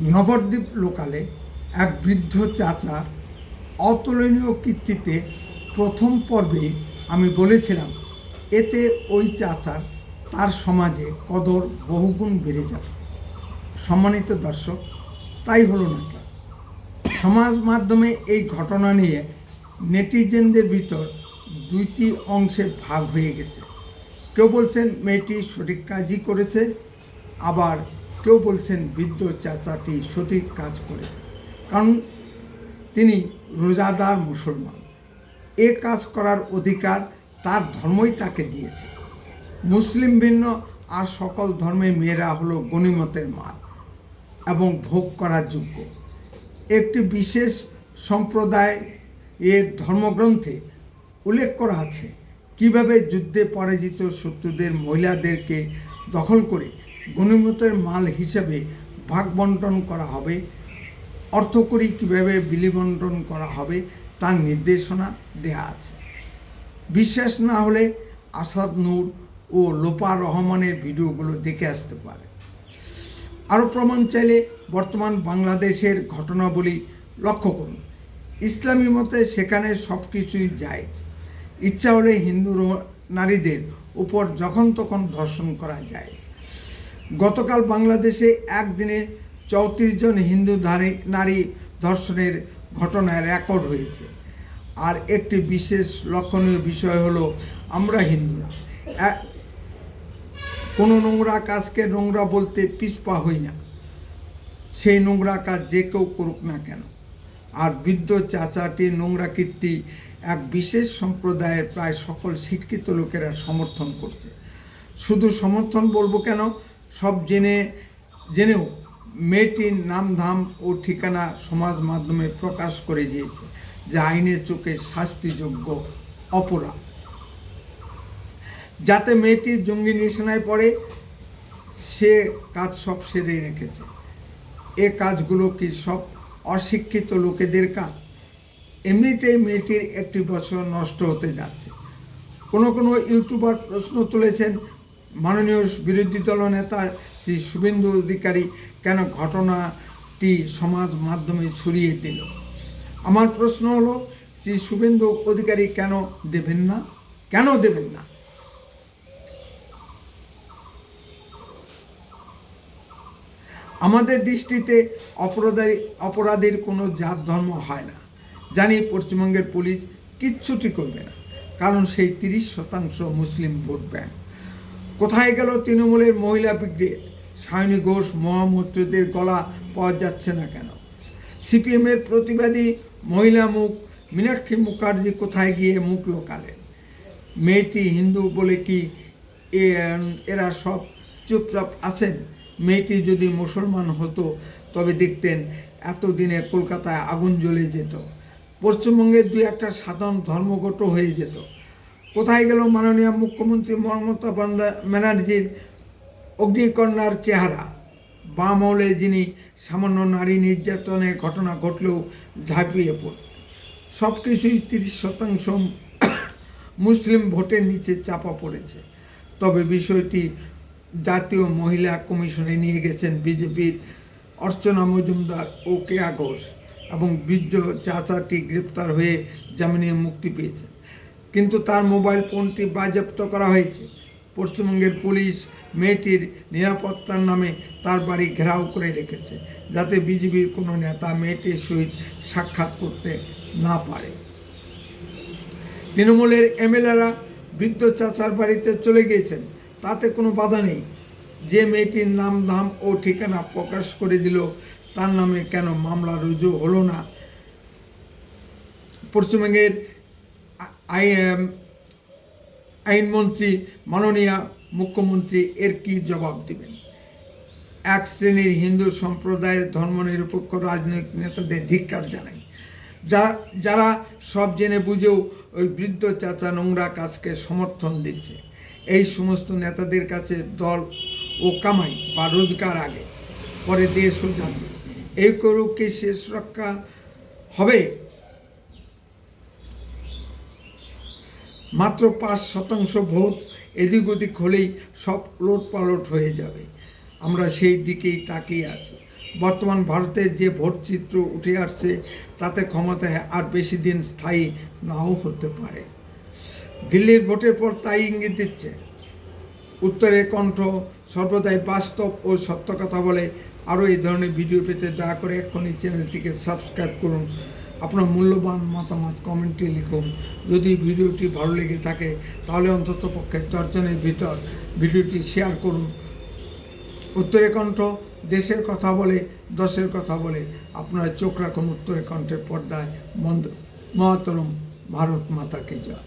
নবদ্বীপ লোকালে এক বৃদ্ধ চাচার অতুলনীয় কীর্তিতে প্রথম পর্বে আমি বলেছিলাম, এতে ওই চাচার তার সমাজে কদর বহুগুণ বেড়ে যাবে। সম্মানিত দর্শক, তাই হলো না নাকি? সমাজ মাধ্যমে এই ঘটনা নিয়ে নেটিজেনদের ভিতর দুইটি অংশে ভাগ হয়ে গেছে। কেউ বলছেন, মেয়েটি সঠিক কাজই করেছে। আবার কেউ বলছেন বৃদ্ধ চাচাটি সঠিক কাজ করেছে। কারণ তিনি রোজাদার মুসলমান। এ কাজ করার অধিকার তার ধর্মই তাকে দিয়েছে। মুসলিম ভিন্ন, আর সকল ধর্মে মেয়েরা হলো গণিমতের মাল এবং ভোগ করার যোগ্য। একটি বিশেষ সম্প্রদায় এর ধর্মগ্রন্থে উল্লেখ করা আছে, কীভাবে যুদ্ধে পরাজিত শত্রুদের মহিলাদেরকে দখল করে গণিমতের মাল হিসেবে ভাগ বন্টন করা হবে। অর্থকরী কীভাবে বিলি বন্টন করা হবে তার নির্দেশনা দেয়া আছে। বিশ্বাস না হলে আসাদ নূর ও লোপা রহমানের ভিডিওগুলো দেখে আসতে পারে। আরও প্রমাণ চাইলে বর্তমান বাংলাদেশের ঘটনাবলী লক্ষ্য করুন। ইসলামী মতে সেখানে সব কিছুই যায় ইচ্ছা হলে হিন্দু নারীদের উপর যখন তখন ধর্ষণ করা যায়। গতকাল বাংলাদেশে একদিনে চৌত্রিশ জন হিন্দু ধারী নারী ধর্ষণের ঘটনায় রেকর্ড হয়েছে। আর একটি বিশেষ লক্ষণীয় বিষয় হলো আমরা হিন্দুরা। কোনো নোংরা কাজকে নোংরা বলতে পিছপা হই না। সেই নোংরা কাজ যে কেউ করুক না কেন। আর বৃদ্ধ চাচাটি নোংরা কীর্তি এক বিশেষ সম্প্রদায়ের প্রায় সকল শিক্ষিত লোকেরা সমর্থন করছে। শুধু সমর্থন বলব কেন সব জেনে, জেনেও মেয়েটির নাম ধাম ও ঠিকানা সমাজ মাধ্যমে প্রকাশ করে দিয়েছে, যা আইনের চোখে শাস্তিযোগ্য অপরাধ। যাতে মেয়েটি জঙ্গি নিশানায় পড়ে, সে কাজ সব সেরে রেখেছে। এ কাজগুলো কি সব অশিক্ষিত লোকেদের কাজ? এমনিতেই মেয়েটির একটি বছর নষ্ট হতে যাচ্ছে। কোনো কোনো ইউটিউবার প্রশ্ন তুলেছেন মাননীয় বিরোধী দল নেতা শ্রী শুভেন্দু অধিকারী কেন ঘটনাটি সমাজ মাধ্যমে ছড়িয়ে দিল? আমার প্রশ্ন হলো, শ্রী শুভেন্দু অধিকারী কেন দেবেন না? কেন দেবেন না? আমাদের দৃষ্টিতে অপরাধী অপরাধীর কোনো জাত ধর্ম হয় না। জানি পশ্চিমবঙ্গের পুলিশ কিচ্ছুটি করবে না, কারণ সেই তিরিশ শতাংশ মুসলিম ভোট ব্যাংক। কোথায় গেল তৃণমূলের মহিলা ব্রিগেড? সায়নী ঘোষ মহামূর্তিদের গলা পাওয়া যাচ্ছে না কেন? সিপিএমের প্রতিবাদী মহিলা মুখ, মীনাক্ষী মুখার্জি কোথায় গিয়ে মুখ লোকালেন? মেয়েটি হিন্দু বলে কি এরা সব চুপচাপ আছেন? মেয়েটি যদি মুসলমান হতো, তবে দেখতেন এতদিনে কলকাতায় আগুন জ্বলে যেত। পশ্চিমবঙ্গের দুই একটা সাধারণ ধর্মঘটও হয়ে যেত। কোথায় গেল মাননীয় মুখ্যমন্ত্রী মমতা ব্যানার্জির অগ্নিকন্যার চেহারা? বামলে যিনি সামান্য নারী নির্যাতনের ঘটনা ঘটলেও ঝাঁপিয়ে পড় সব কিছুই তিরিশ শতাংশ মুসলিম ভোটের নিচে চাপা পড়েছে। তবে বিষয়টি জাতীয় মহিলা কমিশনে নিয়ে গেছেন বিজেপির অর্চনা মজুমদার ও কেয়া ঘোষ এবং বীর্য চাচাটি গ্রেপ্তার হয়ে জামিনে মুক্তি পেয়েছেন। কিন্তু তার মোবাইল ফোনটি বাজেয়াপ্ত করা হয়েছে। পশ্চিমবঙ্গের পুলিশ মেয়েটির নিরাপত্তার নামে তার বাড়ি ঘেরাও করে রেখেছে, যাতে বিজেপির কোনো নেতা মেয়েটির সহিত সাক্ষাৎ করতে না পারে। তৃণমূলের এমএলএরা বৃদ্ধ চাচার বাড়িতে চলে গিয়েছেন, তাতে কোনো বাধা নেই। যে মেয়েটির নাম ধাম ও ঠিকানা প্রকাশ করে দিল, তার নামে কেন মামলা রুজু হলো না? পশ্চিমবঙ্গের আই এম, আইনমন্ত্রী মাননীয় মুখ্যমন্ত্রী এর কি জবাব দেবেন? এক শ্রেণির হিন্দু সম্প্রদায়ের ধর্মনিরপেক্ষ রাজনৈতিক নেতাদের ধিক্কার জানাই। যা যারা সব জেনে বুঝেও ওই বৃদ্ধ চাচা নোংরা কাজকে সমর্থন দিচ্ছে। এই সমস্ত নেতাদের কাছে দল ও কামাই বা রোজগার আগে পরে দেশ ও জাতি। এই করুক কি শেষ রক্ষা হবে? মাত্র পাঁচ শতাংশ ভোট এদিক ওদিক হলেই সব লোট পালট হয়ে যাবে। আমরা সেই দিকেই তাকিয়ে আছি। বর্তমান ভারতের যে ভোট চিত্র উঠে আসছে, তাতে ক্ষমতায় আর বেশি দিন স্থায়ী নাও হতে পারে। দিল্লির ভোটের পর তাই ইঙ্গিত দিচ্ছে। উত্তরের কণ্ঠ সর্বদাই বাস্তব ও সত্য কথা বলে। আরও এই ধরনের ভিডিও পেতে দয়া করে এক্ষুনি চ্যানেলটিকে সাবস্ক্রাইব করুন। আপনার মূল্যবান মতামত কমেন্টে লিখুন। যদি ভিডিওটি ভালো লেগে থাকে, তাহলে অন্তত পক্ষে চারজনের ভিতর ভিডিওটি শেয়ার করুন। উত্তরে কণ্ঠ, দেশের কথা বলে, দশের কথা বলে, আপনারা চোখ রাখুন উত্তরে কণ্ঠের পর্দায়। মন্দ মহাতরম ভারত মাতাকে জয়।